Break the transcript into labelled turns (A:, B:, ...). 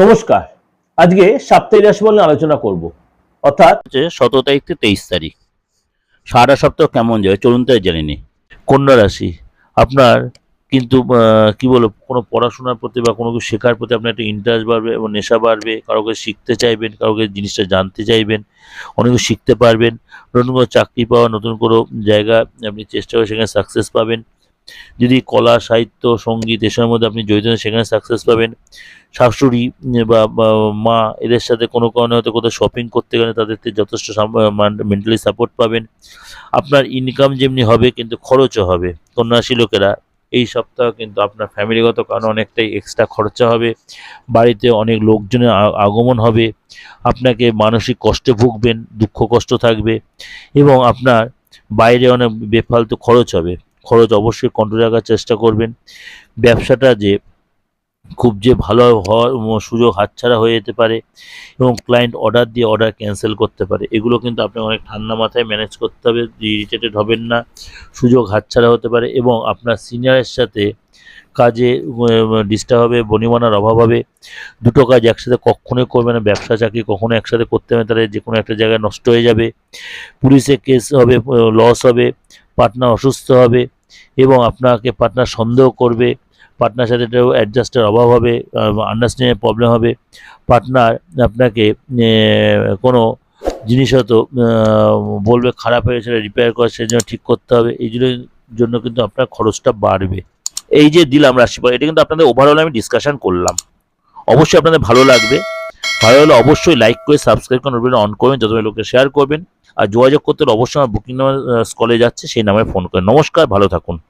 A: নমস্কার। আজকে সাপ্তাহিক রাশি বলে আলোচনা করব। অর্থাৎ
B: সতেরো তারিখ থেকে তেইশ তারিখ। সারা সপ্তাহ কেমন যাবে চলুন তাই জেনে নিই। কন্যা রাশি, আপনার কিন্তু কি বলব, কোনো পড়াশোনার প্রতি বা কোনো কিছু শেখার প্রতি আপনার একটা ইন্টারেস্ট বাড়বে এবং নেশা বাড়বে, কারোকে শিখতে চাইবেন, কারোকে জিনিসটা জানতে চাইবেন, অনেক কিছু শিখতে পারবেন, নতুন কোনো চাকরি পাওয়া, নতুন কোনো জায়গা আপনি চেষ্টা করে সেখানে সাকসেস পাবেন। যদি কলা, সাহিত্য, সংগীত এসবের মধ্যে আপনি জড়িত সেখানে সাকসেস পাবেন। শাশুড়ি বা মা এদের সাথে কোনো কারণে হয়তো কোথাও শপিং করতে গেলে তাদের যথেষ্ট মেন্টালি সাপোর্ট পাবেন। আপনার ইনকাম যেমনি হবে, কিন্তু খরচও হবে। কন্যাশী লোকেরা এই সপ্তাহ কিন্তু আপনার ফ্যামিলিগত কারণে অনেকটাই এক্সট্রা খরচা হবে। বাড়িতে অনেক লোকজনের আগমন হবে। আপনাকে মানসিক কষ্টে ভুগবেন, দুঃখ কষ্ট থাকবে এবং আপনার বাইরে অনেক বেফালতু খরচ হবে। খরচ অবশ্যই কন্ট্রোল রাখার চেষ্টা করবেন। ব্যবসাটা যে খুব যে ভালো হওয়ার সুযোগ হাতছাড়া হয়ে যেতে পারে এবং ক্লায়েন্ট অর্ডার দিয়ে অর্ডার ক্যান্সেল করতে পারে। এগুলো কিন্তু আপনাকে অনেক ঠান্ডা মাথায় ম্যানেজ করতে হবে ইরিটেটেড হবেন না। সুযোগ হাতছাড়া হতে পারে এবং আপনার সিনিয়রের সাথে কাজে ডিস্টার্ব হবে বনিমানার অভাব হবে, দুটো কাজ একসাথে কখনোই করবে না, ব্যবসা চাকরি কখনো একসাথে করতে হবে, তাহলে যে কোনো একটা জায়গায় নষ্ট হয়ে যাবে, পুলিশে কেস হবে লস হবে পার্টনার অসুস্থ হবে, এবং আপনাকে পার্টনার সন্দেহ করবে পার্টনার সাথে একটা অ্যাডজাস্টের অভাব হবে আন্ডারস্ট্যান্ডিংয়ের প্রবলেম হবে পার্টনার আপনাকে কোনো জিনিস হয়তো বলবে খারাপ হয়ে সেটা রিপেয়ার করা সেই জন্য ঠিক করতে হবে, এই জন্য কিন্তু আপনার খরচটা বাড়বে। এই যে দিলাম রাশিফল এটা কিন্তু আপনাদের ওভারঅল আমি ডিসকাশন করলাম। অবশ্যই আপনাদের ভালো লাগবে। ভালো হলে অবশ্যই লাইক করে সাবস্ক্রাইব করে অন করবেন, যত লোকে শেয়ার করবেন। আর যোগাযোগ করতে অবশ্যই আমার বুকিং নাম্বার স্কলে যাচ্ছে, সেই নামে ফোন করেন নমস্কার, ভালো থাকুন।